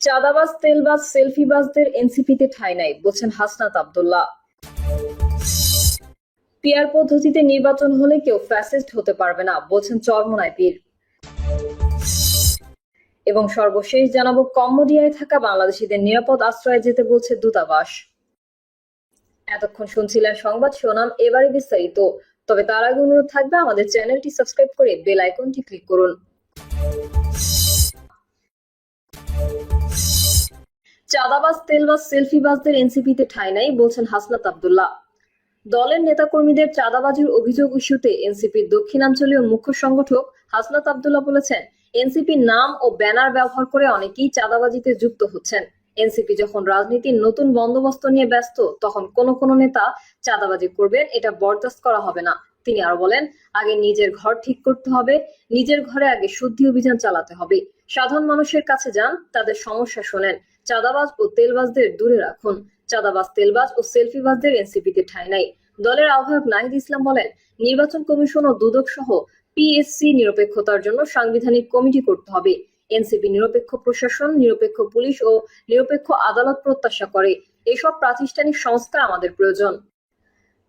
চাঁদাবাজ, তেলবাজ, সেলফিবাজদের এনসিপিতে ঠাঁই নাই, বলছেন হাসনাত আব্দুল্লাহ। পিয়ার পদ্ধতিতে নির্বাচন হলে কেউ ফ্যাসিস্ট হতে পারবে না, বলছেন চরমনায় পীর। এবং সর্বশেষ জানাব, কম্বোডিয়ায় থাকা বাংলাদেশিদের নিরাপদ আশ্রয়ে যেতে বলছে দূতাবাস। এতক্ষণ শুনছিলেন সংবাদ শোনাম এবারে বিস্তারিত। তবে তার আগে অনুরোধ থাকবে, আমাদের চ্যানেলটি সাবস্ক্রাইব করে বেল আইকনটি ক্লিক করুন। চাঁদাবাজ, তেলবাজ, সেলফিবাজদের এনসিপিতে ঠাঁই নাই, বলছেন হাসনাত আব্দুল্লাহ। দলের নেতাকর্মীদের চাঁদাবাজির অভিযোগ ইস্যুতে এনসিপির দক্ষিণাঞ্চলীয় মুখ্য সংগঠক হাসনাত আব্দুল্লাহ বলেছেন, এনসিপির নাম ও ব্যানার ব্যবহার করে অনেকেই চাঁদাবাজিতে যুক্ত হচ্ছেন। এনসিপি যখন রাজনীতির নতুন বন্দোবস্ত নিয়ে ব্যস্ত, তখন কোন কোন নেতা চাঁদাবাজি করবেন, এটা বরদাস্ত করা হবে না। তিনি আরও বলেন, আগে নিজের ঘর ঠিক করতে হবে, নিজের ঘরে আগে শুদ্ধি অভিযান চালাতে হবে। সাধারণ মানুষের কাছে যান, তাদের সমস্যা শোনেন। চাঁদাবাজ ও তেলবাজদের দূরে রাখুন। চাঁদাবাজ, তেলবাজ ও সেলফিবাজদের এনসিপিতে ঠাঁই নাই। দলের আহ্বায়ক নাহিদ ইসলাম বলেন, নির্বাচন কমিশন ও দুদক সহ পিএসসি নিরপেক্ষতার জন্য সাংবিধানিক কমিটি করতে হবে। এনসিপি নিরপেক্ষ প্রশাসন, নিরপেক্ষ পুলিশ ও নিরপেক্ষ আদালত প্রত্যাশা করে। এসব প্রাতিষ্ঠানিক সংস্কার আমাদের প্রয়োজন।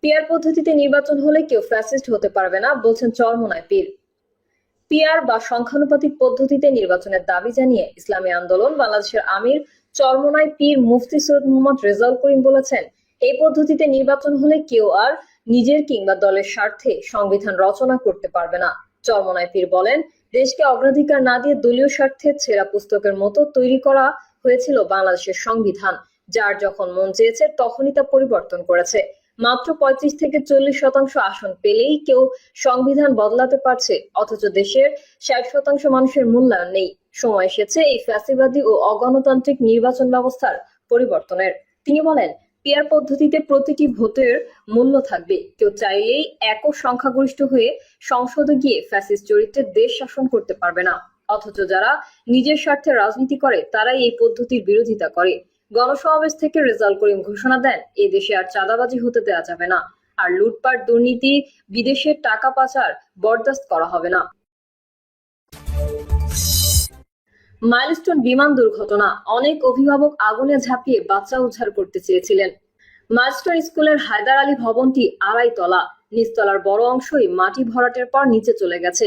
পিয়ার পদ্ধতিতে নির্বাচন হলে কেউ ফ্যাসিস্ট হতে পারবে না, বলছেন চরমনায় পীর। পিয়ার বা সংখ্যানুপাতিক পদ্ধতিতে নির্বাচনের দাবি জানিয়ে ইসলামী আন্দোলন বাংলাদেশের আমির চরমনায় পীর মুফতি সৈয়দ মোহাম্মদ রেজাউল করিম বলেছেন, এই পদ্ধতিতে নির্বাচন হলে কেউ আর নিজের কিংবা দলের স্বার্থে সংবিধান রচনা করতে পারবে না। চরমনায় পীর বলেন, দেশকে অগ্রাধিকার না দিয়ে দলীয় স্বার্থে ছেঁড়া পুস্তকের মতো তৈরি করা হয়েছিল বাংলাদেশের সংবিধান, যার যখন মন চেয়েছে তখনই তা পরিবর্তন করেছে। মাত্র পঁয়ত্রিশ থেকে চল্লিশ শতাংশ আসন পেলেই কেউ সংবিধান বদলাতে পারছে, অথচ দেশের ষাট শতাংশ মানুষের মূল্যায়ন নেই। সময় এসেছে এই ফ্যাসিবাদী ও অগণতান্ত্রিক নির্বাচন ব্যবস্থার পরিবর্তনের। তিনি বলেন, পিয়ার পদ্ধতিতে প্রতিটি ভোটের মূল্য থাকবে। কেউ চাইলেই একক সংখ্যাগরিষ্ঠ হয়ে সংসদে গিয়ে ফ্যাসিস্ট চরিত্রে দেশ শাসন করতে পারবে না। অথচ যারা নিজের স্বার্থে রাজনীতি করে, তারাই এই পদ্ধতির বিরোধিতা করে। গণসমাবেশ থেকে রেজাল্ট করিম ঘোষণা দেন, এ দেশে আর চাঁদাবাজি হতে দেওয়া যাবে না। আর লুটপাট, দুর্নীতি, বিদেশের টাকা পাচার বরদাস্ত করা হবে না। মাইলস্টোন বিমান দুর্ঘটনা। অনেক অভিভাবক আগুনে ঝাঁপিয়ে বাচ্চা উদ্ধার করতে চেয়েছিলেন। মাইলস্টোন স্কুলের হায়দার আলী ভবনটি আড়াই তলা। নিচতলার বড় অংশই মাটি ভরাটের পর নিচে চলে গেছে।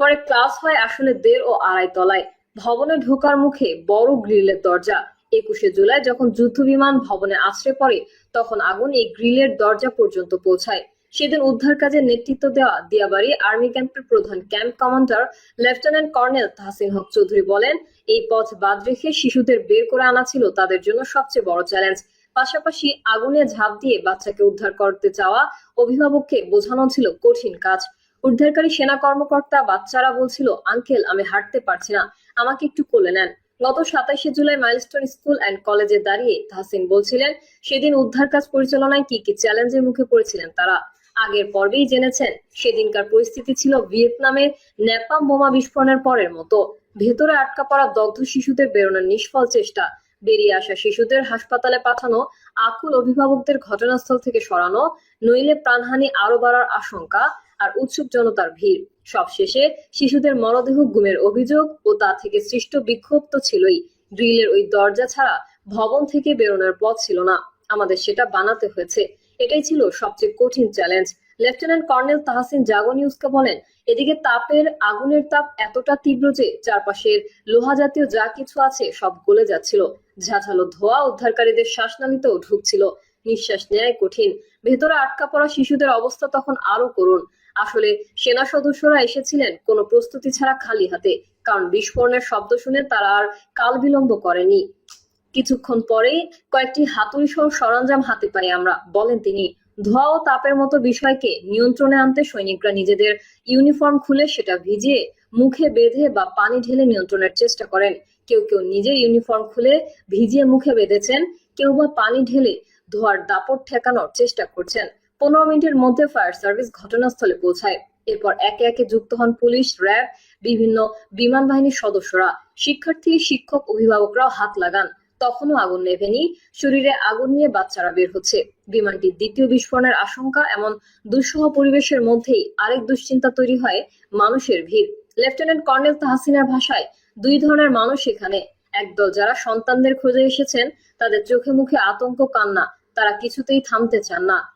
পরে ক্লাস হয় আসলে দেড় ও আড়াই তলায়। ভবনে ঢোকার মুখে বড় গ্রিলের দরজা। একুশে জুলাই যখন যুদ্ধ বিমান ভবনে আশ্রে পড়ে, তখন আগুন এই গ্রিলের দরজা পর্যন্ত পৌঁছায়। সেদিন উদ্ধার কাজে নেতৃত্ব দেওয়া দিয়াবাড়ি আর্মি ক্যাম্পের প্রধান camp commander lieutenant colonel Tahsin Haq Chowdhury বলেন, এই পথ বাদ রেখে শিশুদের বের করে আনা ছিল তাদের জন্য সবচেয়ে বড় চ্যালেঞ্জ। পাশাপাশি আগুনে ঝাঁপ দিয়ে বাচ্চাকে উদ্ধার করতে চাওয়া অভিভাবককে বোঝানো ছিল কঠিন কাজ। উদ্ধারকারী সেনা কর্মকর্তা বাচ্চারা বলছিল, আঙ্কেল, আমি হাঁটতে পারছি না। আমাকে একটু কোলে নেন। গত সাতাইশে জুলাই মাইলস্টোন স্কুল অ্যান্ড কলেজে দাঁড়িয়ে তাহসিন বলছিলেন, সেদিন উদ্ধার কাজ পরিচালনায় কি কি চ্যালেঞ্জের মুখে পড়েছিলেন তারা? আগের পর্বেই জেনেছেন, সেদিনকার পরিস্থিতি ছিল ভিয়েতনামে ন্যাপাম বোমা বিস্ফোরণের পরের মতো। ভেতরে আটকা পড়া দগ্ধ শিশুদের বেরোনোর নিষ্ফল চেষ্টা, বেরিয়ে আসা শিশুদের হাসপাতালে পাঠানো, আকুল অভিভাবকদের ঘটনাস্থল থেকে সরানো, নইলে প্রাণহানি আরও বাড়ার আশঙ্কা আর উৎসুক জনতার ভিড়। সবশেষে শিশুদের মরদেহ, গুমের অভিযোগ ও তা থেকে সৃষ্ট বিক্ষোভ তো ছিলই। গ্রিলের ওই দরজা ছাড়া ভবন থেকে বেরোনোর পথ ছিল না। আমাদের সেটা বানাতে হয়েছে। এটাই ছিল সবচেয়ে কঠিন challenge. Lieutenant colonel Tahsin Jago নিউজকে বলেন, এদিকে তাপের আগুনের তাপ এতটা তীব্র যে চারপাশের লোহা জাতীয় যা কিছু আছে সব গলে যাচ্ছিল। ঝাঁঝালো ধোয়া উদ্ধারকারীদের শ্বাসনালীতেও ঢুকছিল। নিঃশ্বাস নেয় কঠিন। ভেতরে আটকা পড়া শিশুদের অবস্থা তখন আরও করুণ। আসলে সেনা সদস্যরা এসেছিলেন কোনো প্রস্তুতি ছাড়া খালি হাতে, কারণ বিস্ফোরণের শব্দ শুনে তারা আর কাল বিলম্ব করেনি। কিছুক্ষণ পরেই কয়েকটি হাতুড়ি সহ সরঞ্জাম হাতে পাই আমরা, বলেন তিনি। ধোঁয়া ও তাপের মতো বিষয়কে নিয়ন্ত্রণে আনতে সৈনিকরা নিজেদের ইউনিফর্ম খুলে সেটা ভিজিয়ে মুখে বেঁধে বা পানি ঢেলে নিয়ন্ত্রণের চেষ্টা করেন। কেউ কেউ নিজের ইউনিফর্ম খুলে ভিজিয়ে মুখে বেঁধেছেন, কেউ বা পানি ঢেলে ধোয়ার দাপট ঠেকানোর চেষ্টা করছেন। পনেরো মিনিটের মধ্যে ফায়ার সার্ভিস ঘটনাস্থলে পৌঁছায়। এরপর একে একে যুক্ত হন পুলিশ, র্যাব, বিভিন্ন বিমান বাহিনীর সদস্যরা। শিক্ষার্থী, শিক্ষক, অভিভাবকরাও হাত লাগান। তখনও আগুন নেভেনি, শরীরে আগুন নিয়ে বাচ্চারা বের হচ্ছে। বিমানটির দ্বিতীয় বিস্ফোরণের আশঙ্কা, এমন দুঃসহ পরিবেশের মধ্যেই আরেক দুশ্চিন্তা তৈরি হয়, মানুষের ভিড়। লেফটেন্যান্ট কর্নেল তাহসিনার ভাষায়, দুই ধরনের মানুষ এখানে। একদল যারা সন্তানদের খোঁজে এসেছেন, তাদের চোখে মুখে আতঙ্ক, কান্না। তারা কিছুতেই থামতে চান না।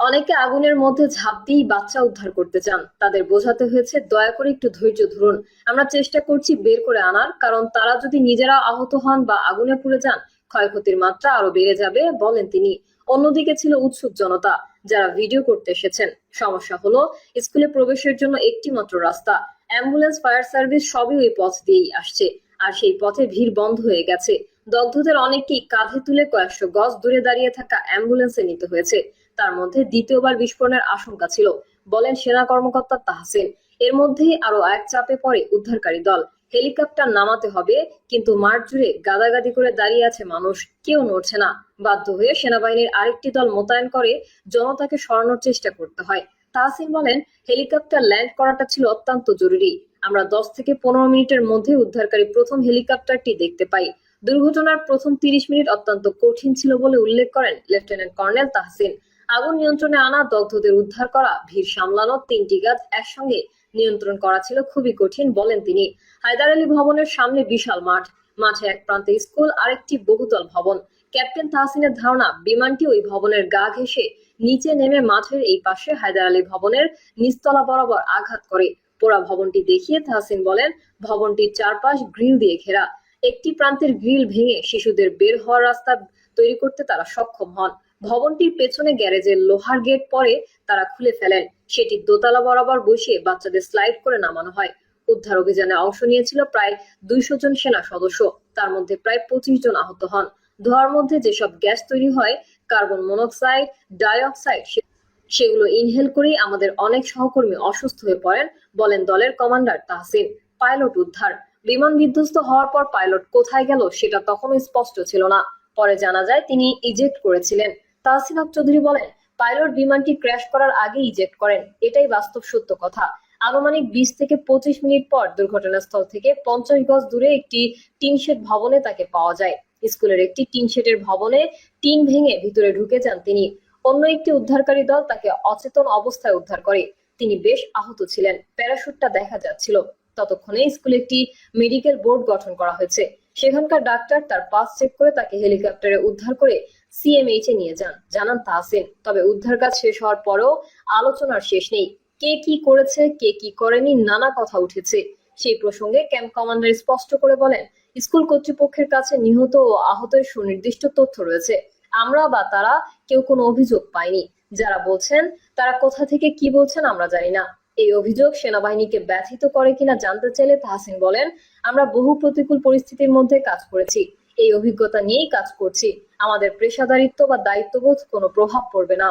অনেকে আগুনের মধ্যে ঝাঁপ দিয়েই বাচ্চা উদ্ধার করতে চান। তাদের বোঝাতে হয়েছে, দয়া করে একটু ধৈর্য ধরুন। আমরা চেষ্টা করছি বের করে আনার, কারণ তারা যদি নিজেরা আহত হন বা আগুনে পুড়ে যান, ক্ষয়ক্ষতির মাত্রা আরও বেড়ে যাবে, বলেন তিনি। অন্যদিকে ছিল উৎসুক জনতা, যারা ভিডিও করতে এসেছেন। সমস্যা হলো, স্কুলে প্রবেশের জন্য একটি মাত্র রাস্তা। অ্যাম্বুলেন্স, ফায়ার সার্ভিস সবই ওই পথ দিয়েই আসছে। আর সেই পথে ভিড় বন্ধ হয়ে গেছে। দগ্ধদের অনেককেই কাঁধে তুলে কয়েকশো গজ দূরে দাঁড়িয়ে থাকা অ্যাম্বুলেন্সে নিতে হয়েছে। তার মধ্যে দ্বিতীয়বার বিস্ফোরণের আশঙ্কা ছিল, বলেন সেনা কর্মকর্তা তাহসিন। এর মধ্যেই আরও এক চাপে পড়ে উদ্ধারকারী দল। হেলিকপ্টার নামাতে হবে, কিন্তু মাঠ জুড়ে গাদাগাদি করে দাঁড়িয়ে আছে মানুষ, কেউ নড়ছে না। বাধ্য হয়ে সেনাবাহিনীর আরেকটি দল মোতায়েন করে জনতাকে সরানোর চেষ্টা করতে হয়। তাহসিন বলেন, হেলিকপ্টার ল্যান্ড করাটা ছিল অত্যন্ত জরুরি। আমরা দশ থেকে পনেরো মিনিটের মধ্যে উদ্ধারকারী প্রথম হেলিকপ্টারটি দেখতে পাই। দুর্ঘটনার প্রথম তিরিশ মিনিট অত্যন্ত কঠিন ছিল বলে উল্লেখ করেন লেফটেন্যান্ট কর্নেল তাহসিন। আগুন নিয়ন্ত্রণে আনা দগ্ধদের উদ্ধার করা, ভিড় সামলানো তিনটি গাছ একসঙ্গে নিয়ন্ত্রণ করা ছিল খুবই কঠিন বলেন তিনি। হায়দার আলী ভবনের সামনে বিশাল মাঠ, মাঠে এক প্রান্তে স্কুল, আরেকটি বহুতল ভবন। ক্যাপ্টেন তাহসিনের ধারণা, বিমানটি ওই ভবনের গা ঘেঁষে নিচে নেমে মাঠের এই পাশে হায়দার আলী ভবনের নিচতলা বরাবর আঘাত করে। পোড়া ভবনটি দেখিয়ে তাহসিন বলেন, ভবনটির চারপাশ গ্রিল দিয়ে ঘেরা। একটি প্রান্তের গ্রিল ভেঙে শিশুদের বের হওয়ার রাস্তা তৈরি করতে তারা সক্ষম হন। ভবনটির পেছনে গ্যারেজের লোহার গেট পরে তারা খুলে ফেলেন। সেটি দোতলা বরাবর বসিয়ে বাচ্চাদের স্লাইড করে নামানো হয়। উদ্ধার অভিযানে অংশ নিয়েছিল প্রায় দুইশো জন সেনা সদস্য। তার মধ্যে প্রায় পঁচিশ জন আহত হন। ধোয়ার মধ্যে যেসব গ্যাস তৈরি হয়, কার্বন মনোক্সাইড, ডাইঅক্সাইড সেগুলো ইনহেল করেই আমাদের অনেক সহকর্মী অসুস্থ হয়ে পড়েন, বলেন দলের কমান্ডার তাহসিন। পাইলট উদ্ধার। বিমান বিধ্বস্ত হওয়ার পর পাইলট কোথায় গেল সেটা তখনও স্পষ্ট ছিল না। পরে জানা যায়, তিনি ইজেক্ট করেছিলেন। তাহসিন হক চৌধুরী বলেন, পাইলট বিমানটি ক্র্যাশ করার আগে ইজেক্ট করেন। এটাই বাস্তব সত্য কথা। আনুমানিক বিশ থেকে পঁচিশ মিনিট পর দুর্ঘটনাস্থল থেকে পঞ্চাশ গজ দূরে একটি টিন শেড ভবনে তাকে পাওয়া যায়। স্কুলের একটি টিন শেডের ভবনে টিন ভেঙে ভিতরে ঢুকে যান তিনি। অন্য একটি উদ্ধারকারী দল তাকে অচেতন অবস্থায় উদ্ধার করে। তিনি বেশ আহত ছিলেন। প্যারাশুটটা দেখা যাচ্ছিল। ততক্ষণে স্কুলে একটি মেডিকেল বোর্ড গঠন করা হয়েছে। সেখানকার ডাক্তার তার পাস চেক করে তাকে হেলিকপ্টারে উদ্ধার করে সিএমএইচ এ নিয়ে যান। জানান তাহসিন, তবে উদ্ধার কাজ শেষ হওয়ার পরেও আলোচনার শেষ নেই। কে কি করেছে, কে কি করেনি, নানা কথা উঠেছে। সেই প্রসঙ্গে ক্যাম্প কমান্ডার স্পষ্ট করে বলেন, স্কুল কর্তৃপক্ষের কাছে নিহত ও আহতের সুনির্দিষ্ট তথ্য রয়েছে। আমরা বা তারা কেউ কোনো অভিযোগ পাইনি যারা বলছেন, তারা কোথা থেকে কি বলছেন আমরা জানি না। এই অভিযোগ সেনাবাহিনীকে ব্যথিত করে কিনা জানতে চাইলে তাহসিন বলেন, আমরা বহু প্রতিকূল পরিস্থিতির মধ্যে কাজ করেছি। এই অভিজ্ঞতা নিয়েই কাজ করছি। আমাদের পেশাদারিত্ব বা দায়িত্ববোধ কোনো প্রভাব পড়বে না।